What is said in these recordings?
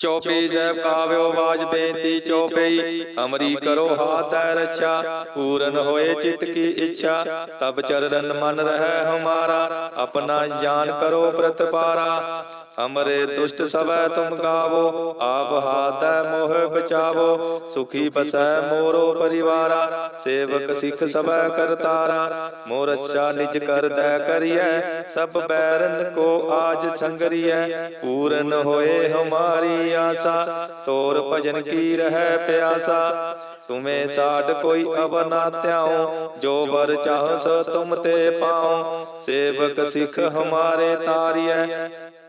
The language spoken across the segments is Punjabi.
ਚੌਪਈ ਸਾਹਿਬ ਕਾਵਿਓ ਬਾਜ ਬੇਨਤੀ ਚੌਪਈ ਅਮਰੀ ਕਰੋ ਹਾਥੈ ਰੱਛਾ। ਪੂਰਨ ਹੋਏ ਚਿਤ ਕੀ ਇੱਛਾ। ਤਬ ਚਰਨ ਮਨ ਰਹਿ ਹਮਾਰਾ। ਆਪਣਾ ਜਾਨ ਕਰੋ ਪ੍ਰਤਪਾਰਾ। ਅਮਰੇ ਦੁਸ਼ਟ ਸਭੈ ਤੁਮ ਗਾਵੋ ਆਪ ਹਾਥੈ ਮੋਹ ਬਚਾਵੋ ਸੁਖੀ ਬਸੈ ਮੋਰੋ ਪਰਿਵਾਰਾ ਸੇਵਕ ਸਿੱਖ ਸਭੈ ਕਰਤਾਰਾ ਮੋਰ ਅੱਛਾ ਨਿਜ ਕਰਦੈ ਕਰੀਐ ਸਭ ਬੈਰਨ ਕੋ ਆਜ ਸੰਗਰੀਐ ਪੂਰਨ ਹੋਏ ਹਮਾਰੀ ਆਸਾ ਤੋਰ ਭਜਨ ਕੀ ਰਹਿ ਪਿਆਸਾ ਤੁਮੇ ਸਾਡ ਕੋਈ ਅਵਰ ਨਾ ਧਿਆਉ ਜੋ ਵਰ ਚਾਹ ਸੋ ਤੁਮ ਤੇ ਪਾਉ ਸੇਵਕ ਸਿੱਖ ਹਮਾਰੇ ਤਾਰੀਐ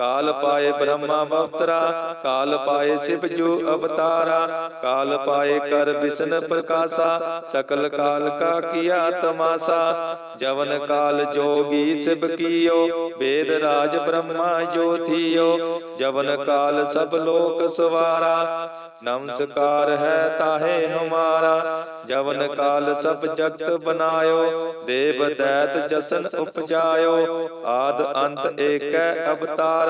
ਕਾਲ ਪਾਏ ਬ੍ਰਹਮਾ ਬਵਤਰਾ ਕਾਲ ਪਾਏ ਸਿਵ ਜੋ ਅਵਤਾਰਾ, ਕਾਲ ਪਾਏ ਕਰ ਵਿਸ਼ਨ ਪ੍ਰਕਾਸ਼ਾ, ਸਕਲ ਕਾਲ ਕਾ ਕੀਆ ਤਮਾਸਾ, ਜਵਨ ਕਾਲ ਜੋਗੀ ਸਿਵ ਕੀਓ, ਵੇਦ ਰਾਜ ਬ੍ਰਹਮਾ ਜੋਥੀਓ ਜਵਨ ਕਾਲ ਸਭ ਲੋਕ ਸਵਾਰਾ, ਨਮਸਕਾਰ ਹੈ ਤਾਹੇ ਹਮਾਰਾ, ਜਵਨ ਕਾਲ ਸਭ ਜਗਤ ਬਨਾਇਓ, ਦੇਵ ਦੈਤ ਜਸਨ ਉਪਜਾਇਓ, ਆਦ ਅੰਤ ਏਕੈ ਅਵਤਾਰ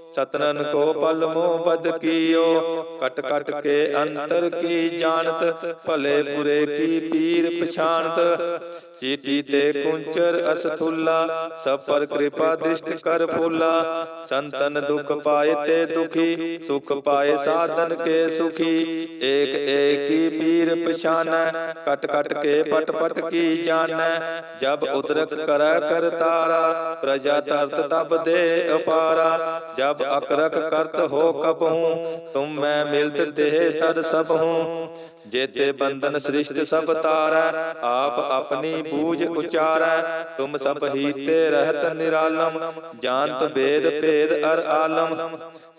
ਸਤਨਨ ਕੋ ਪਲ ਮੋਹ ਬਦ ਕੀਓ, ਕਟ ਕਟ ਕੇ ਅੰਤਰ ਕੀ ਜਾਣਤ, ਭਲੇ ਬੁਰੇ ਕੀ ਪੀਰ ਪਛਾਣਤ। ਚੀਟੀ ਤੇ ਕੁੰਚਰ ਅਸਥੁੱਲਾ ਸਭ ਪਰ ਕਿਰਪਾ ਦ੍ਰਿਸ਼ਟ ਕਰ ਫੁੱਲਾ। ਸੰਤਨ ਦੁਖ ਪਾਏ ਤੇ ਦੁਖੀ, ਸੁਖ ਪਾਏ ਸਾਧਨ ਕੇ ਸੁਖੀ। ਏਕ ਏਕੀ ਪੀਰ ਪਛਾਨੈ, ਕਟ ਕਟ ਕੇ ਪਟ ਪਟ ਕੀ ਜਾਣੈ। ਜਬ ਉਦਰਕ ਕਰੈ ਕਰਤਾਰਾ, ਪ੍ਰਜਾ ਤਰਤ ਤਬ ਦੇ ਅਪਾਰਾ। ਜਬ ਅਕਰਕ ਕਰਤ ਹੋ ਕਬਹੂ ਤੁਮ ਮੈਂ ਮਿਲਤ ਦੇਹ ਤਦ ਸਭ ਹੂੰ ਜੇਤੇ ਬੰਧਨ ਸ੍ਰਿਸ਼ਟ ਸਭ ਤਾਰੈ, ਆਪ ਆਪਣੀ ਬੂਝ ਉਚਾਰੈ। ਤੁਮ ਸਭ ਹੀਤੇ ਰਹਿਤ ਨਿਰਾਲਮ, ਜਾਣਤ ਵੇਦ ਭੇਦ ਅਰ ਆਲਮ।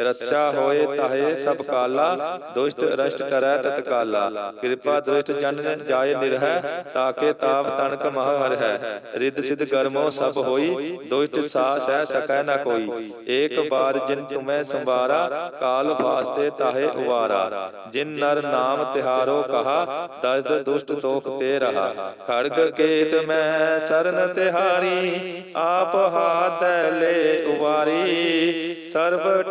ਰੱਛਾ ਹੋਏ ਤਾਹੇ ਸਭ ਕਾਲਾ, ਦੁਸ਼ਟ ਰਸ਼ਟ ਕਰੈ ਤਤਕਾਲਾ ਕਿਰਪਾ ਦ੍ਰਿਸ਼ਟ ਜਨ ਜਾਏ ਨਿਰਹਿ, ਤਾਕੇ ਤਾਪ ਤਣਕ ਮਹ ਹਰ ਹੈ ਰਿੱਧ ਸਿਧ ਕਰਮੋ ਸਭ ਹੋਈ, ਦੁਸ਼ਟ ਸਾ ਸਹਿ ਸਕੈ ਨ ਕੋਈ। ਏਕ ਬਾਰ ਜਿਨ ਤੁਮੈ ਸੰਵਾਰਾ, ਕਾਲ ਫਾਸਤੇ ਤਾਹੇ ਉਵਾਰਾ। ਜਿਨ ਨਰ ਨਾਮ ਤਿਹਾਰੋ ਕਹਾ ਦਰਦ ਦੁਸ਼ਟ ਤੋਖ ਤੇ ਰਹਾ। ਖੜਗ ਕੇਤ ਮੈਂ ਸਰਨ ਤਿਹਾਰੀ, ਆਪ ਹਾਥ ਲੈ ਉਵਾਰੀ। ਸਰਬ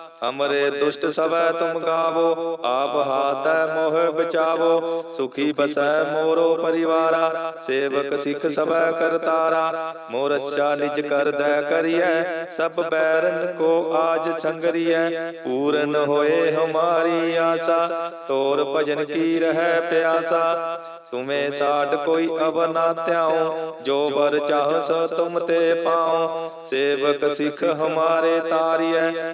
ਅਮਰੇ ਦੁਸ਼ਟ ਸਭੈ ਤੁਮ ਗਾਵੋ, ਆਪ ਹਾਥੈ ਮੋਹ ਬਚਾਵੋ, ਸੁਖੀ ਬਸੈ ਮੋਰੋ ਪਰਿਵਾਰਾ, ਸੇਵਕ ਸਿੱਖ ਸਭੈ ਕਰਤਾਰਾ ਮੋਰ ਅੱਛਾ ਨਿਜ ਕਰਦੈ ਕਰੀਐ, ਸਭ ਬੈਰਨ ਕੋ ਆਜ ਸੰਗਰੀਐ, ਪੂਰਨ ਹੋਏ ਹਮਾਰੀ ਆਸਾ, ਤੋਰ ਭਜਨ ਕੀ ਰਹਿ ਪਿਆਸਾ, ਤੁਮੇ ਸਾਡ ਕੋਈ ਅਵ ਨਾ ਧਿਆਉ, ਜੋ ਵਰ ਚਾਹ ਸੋ ਤੁਮ ਤੇ ਪਾਉ, ਸੇਵਕ ਸਿੱਖ ਹਮਾਰੇ ਤਾਰੀਐ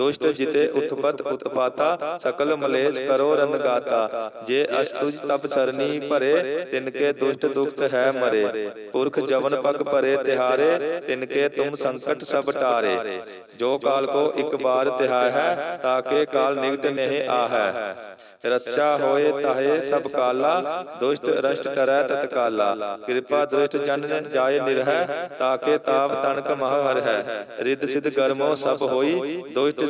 ਦੁਸ਼ਟ ਜਿਤੇ ਉਤਪਤ ਉਤਪਾਤਾ ਸਕਲ ਮਲੇਸ਼ ਕਰੋ ਰਨ ਗਾਤਾ ਜੇ ਅਸਤੁਜ ਤਬ ਸਰਨੀ ਭਰੇ, ਤਿਨਕੇ ਦੁਸ਼ਟ ਦੁਖਤ ਹੈ ਮਰੇ। ਪੁਰਖ ਜਵਨ ਪਗ ਭਰੇ ਤਿਹਾਰੇ, ਤਿਨਕੇ ਤੁਮ ਸੰਕਟ ਸਭ ਟਾਰੇ। ਜੋ ਕਾਲ ਕੋ ਇੱਕ ਬਾਰ ਤਿਹਾਇ ਹੈ ਤਾਕੇ ਕਾਲ ਨਿਕਟ ਨਹੀਂ ਆਹੈ। ਰਸਾ ਹੋਏ ਤਾਹੇ ਸਭ ਕਾਲਾ, ਦੁਸ਼ਟ ਰਸ਼ਟ ਕਰੈ ਤਤਕਾਲਾ ਕਿਰਪਾ ਦ੍ਰਿਸ਼ਟ ਜਨ ਜਾਏ ਨਿਰਹਿ ਤਾਕੇ ਤਾਪ ਤਨਕ ਮਹ ਹਰ ਹੈ ਰਿੱਧ ਸਿਧ ਗਰਮੋ ਸਭ ਹੋਈ, ਦੁਸ਼ਟ ਸਾ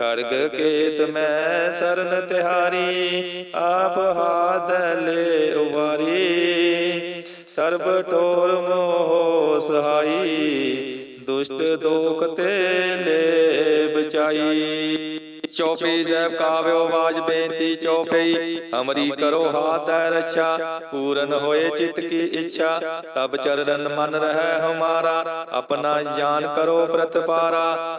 ਖੜਗ ਕੇਤ ਮੈਂ ਸਰਨ ਤਿਹਾਰੀ, ਆਪ ਹਾਥ ਲੈ ਉਵਾਰੀ। ਸਰਬ ਠੋਰ ਮੋਹ ਸਹਾਈ, ਦੁਸ਼ਟ ਦੋਖ ਤੇ ਲੈ ਬਚਾਈ ਚੌਪਈ ਸਾਹਿਬ ਕਾਵਿਓ ਬਾਜ ਬੇਨਤੀ ਚੌਪਈ ਹਮਰੀ ਕਰੋ ਹਾਥੈ ਰੱਛਾ, ਪੂਰਨ ਹੋਏ ਚਿਤ ਕੀ ਇੱਛਾ। ਤਬ ਚਰਨ ਮਨ ਰਹਿ ਹਮਾਰਾ, ਆਪਣਾ ਜਾਨ ਕਰੋ ਪ੍ਰਤਪਾਰਾ।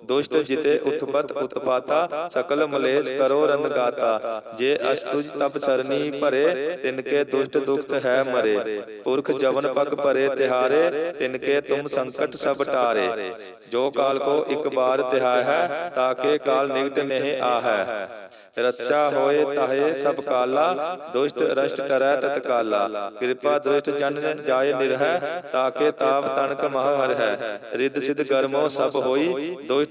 ਦੁਸ਼ਟ ਜਿਤੇ ਉਤਪਤ ਉਤਪਾਤਾ, ਸਕਲ ਮਲੇਸ਼ ਕਰੋ ਰਨ ਗਾਤਾ ਜੇ ਅਸਤੁਜ ਤਬ ਸਰਨੀ ਭਰੇ, ਤਿਨਕੇ ਦੁਸ਼ਟ ਦੁਖਤ ਹੈ ਮਰੇ। ਪੁਰਖ ਜਵਨ ਪਗ ਭਰੇ ਤਿਹਾਰੇ, ਤਿਨਕੇ ਤੁਮ ਸੰਕਟ ਸਭ ਟਾਰੇ। ਜੋ ਕਾਲ ਕੋ ਇੱਕ ਬਾਰ ਤਿਹਾਇ ਹੈ ਤਾਕੇ ਕਾਲ ਨਿਕਟ ਨਹੀਂ ਆਹੈ। ਰੱਛਾ ਹੋਏ ਤਾਹੇ ਸਭ ਕਾਲਾ, ਦੁਸ਼ਟ ਰਸ਼ਟ ਕਰੈ ਤਤਕਾਲਾ ਕਿਰਪਾ ਦ੍ਰਿਸ਼ਟ ਜਨ ਜਾਏ ਨਿਰਹਿ ਤਾਕੇ ਤਾਪ ਤਨਕ ਮਹ ਹਰ ਹੈ ਰਿੱਧ ਸਿਧ ਗਰਮੋ ਸਭ ਹੋਈ, ਦੁਸ਼ਟ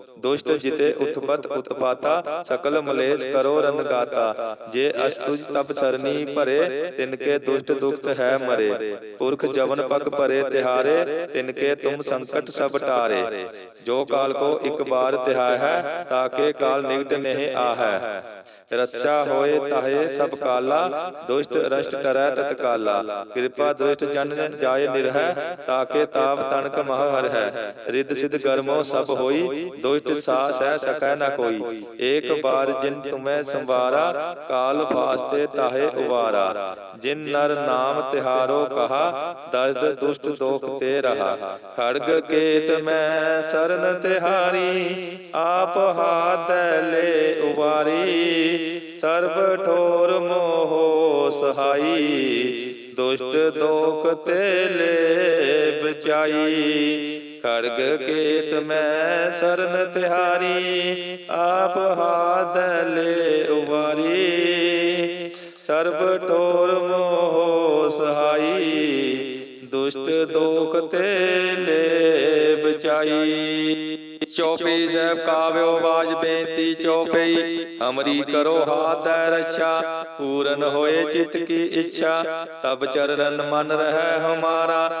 ਦੁਸ਼ਟ ਜਿਤੇ ਉਤਪਤ ਉਤਪਾਤਾ, ਸਕਲ ਮਲੇਸ਼ ਕਰੋ ਰਨ ਗਾਤਾ ਜੇ ਅਸਤੁਜ ਤਪ ਸਰਨੀ ਭਰੇ, ਤਿਨਕੇ ਦੁਸ਼ਟ ਦੁਖਤ ਹੈ ਮਰੇ। ਪੁਰਖ ਜਵਨ ਪਗ ਭਰੇ ਤਿਹਾਰੇ, ਤਿਨਕੇ ਤੁਮ ਸੰਕਟ ਸਭ ਟਾਰੇ। ਜੋ ਕਾਲ ਕੋ ਇੱਕ ਬਾਰ ਤਿਹਾਇ ਹੈ ਤਾਕੇ ਕਾਲ ਨਿਕਟ ਨਹੀਂ ਆਹੈ। ਰੱਛਾ ਹੋਏ ਤਾਹੇ ਸਭ ਕਾਲਾ, ਦੁਸ਼ਟ ਰਸ਼ਟ ਕਰੈ ਤਤਕਾਲਾ ਕਿਰਪਾ ਦ੍ਰਿਸ਼ਟ ਜਨ ਜਾਏ ਨਿਰਹਿ ਤਾਕੇ ਤਾਪ ਤਣਕ ਮਹ ਹਰ ਹੈ ਰਿੱਧ ਸਿਧ ਗਰਮੋ ਸਭ ਹੋਈ, ਦੁਸ਼ਟ ਸਾ ਸਹਿ ਸਕੈ ਨ ਕੋਈ। ਏਕ ਬਾਰ ਜਿਨ ਤੁਮੈ ਸੰਵਾਰਾ ਕਾਲ ਫਾਸਤੇ ਤਾਹੇ ਉਵਾਰਾ। ਜਿਨ ਨਰ ਨਾਮ ਤਿਹਾਰੋ ਕਹਾ ਦਸਦ ਦੁਸ਼ਟ ਦੋਖ ਤੇ ਰਹਾ। ਖੜਗ ਕੇਤ ਮੈਂ ਸਰਨ ਤਿਹਾਰੀ ਆਪ ਹਾਥ ਲੈ ਉਵਾਰੀ। ਸਰਬ ਠੋਰ ਮੋਹ ਸਹਾਈ ਦੁਸ਼ਟ ਦੋਖ ਤੇ ਲੈ ਬਚਾਈ। ਖੜਗ ਕੇਤ ਮੈਂ ਸਰਨ ਤਿਹਾਰੀ, ਆਪ ਹਾਥ ਲੈ ਉਵਾਰੀ। ਸਰਬ ਠੋਰ ਮੋਹ ਸਹਾਈ, ਦੁਸ਼ਟ ਦੋਖ ਤੇ ਲੈ ਬਚਾਈ ਚੌਪਈ ਸਾਹਿਬ ਕਾਵਿਓ ਬਾਜ ਬੇਨਤੀ ਚੌਪਈ, ਅਮਰੀ ਕਰੋ ਹਾਥ ਰੱਛਾ, ਪੂਰਨ ਹੋਏ ਚਿਤ ਕੀ ਇੱਛਾ। ਤਬ ਚਰਨ ਮਨ ਰਹਿ ਹਮਾਰਾ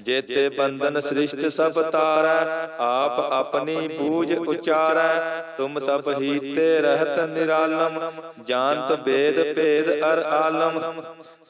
ਜੇਤੇ ਬੰਧਨ ਸ੍ਰਿਸ਼ਟ ਸਭ ਤਾਰੈ ਆਪ ਆਪਣੀ ਬੂਝ ਉਚਾਰੈ। ਤੁਮ ਸਭ ਹੀਤੇ ਰਹਿਤ ਨਿਰਾਲਮ ਜਾਣਤ ਬੇਦ ਭੇਦ ਅਰ ਆਲਮ।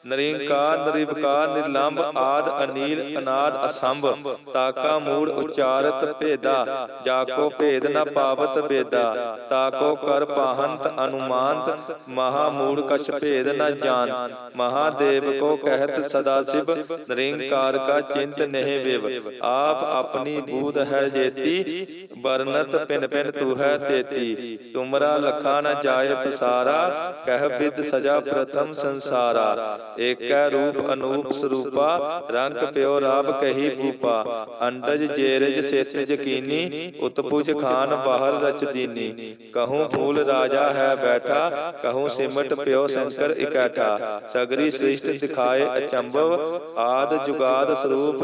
ਨਰਿੰਕਾਰ ਨਿਰਵਕਾਰ ਨਿਰਲੰਭ ਆਦ ਅਨੀਲ ਅਨਾਦ ਅਸੰਭ। ਤਾਕਾ ਮੂੜ ਉਚਾਰਤ ਭੇਦਾ। ਜਾਕੋ ਭੇਦ ਨ ਪਾਵਤ ਬੇਦਾ ਤਾਕੋ ਕਰ ਪਾਹੰਤ ਅਨੁਮਾਨਤ। ਮਹਾ ਮੂੜ ਕਛ ਭੇਦ ਨ ਜਾਣ ਮਹਾਦੇਵ ਕੋ ਕਹਿਤ ਸਦਾ ਸਿਵ। ਨਿਰੰਕਾਰ ਕਾ ਚਿੰਤ ਨਹਿ ਵਿਵ। ਆਪ ਆਪਣੀ ਬੂਧ ਹੈ ਜੇਤੀ, ਵਰਨਤ ਪਿਨ ਪਿਨ ਤੂ ਹੈ ਤੇਤੀ। ਤੁਮਰਾ ਲਖਾ ਨ ਜਾਏ ਪਸਾਰਾ, ਕਹਿ ਬਿਦ ਸਜਾ ਪ੍ਰਥਮ ਸੰਸਾਰਾ। ਏਕੈ ਰੂਪ ਅਨੂਪ ਸਰੂਪਾ, ਰੰਗ ਪਿਓ ਰਾਬ ਕਹੀ ਭੂਪਾ। ਅੰਡਜ ਜੇਰਜ ਸੇਤ ਜਕੀਨੀ, ਉਤਪੁਜ ਖਾਨ ਬਾਹਰ ਰਚ ਦੀਨੀ। ਕਹੂੰ ਫੂਲ ਰਾਜਾ ਹੈ ਬੈਠਾ, ਕਹੂੰ ਸਿਮਟ ਪਿਓ ਸ਼ੰਕਰ ਇਕੈਠਾ। ਸਗਰੀ ਸ੍ਰਿਸ਼ਟ ਦਿਖਾਏ ਅਚੰਭਵ, ਆਦ ਜੁਗਾਦ ਸਰੂਪ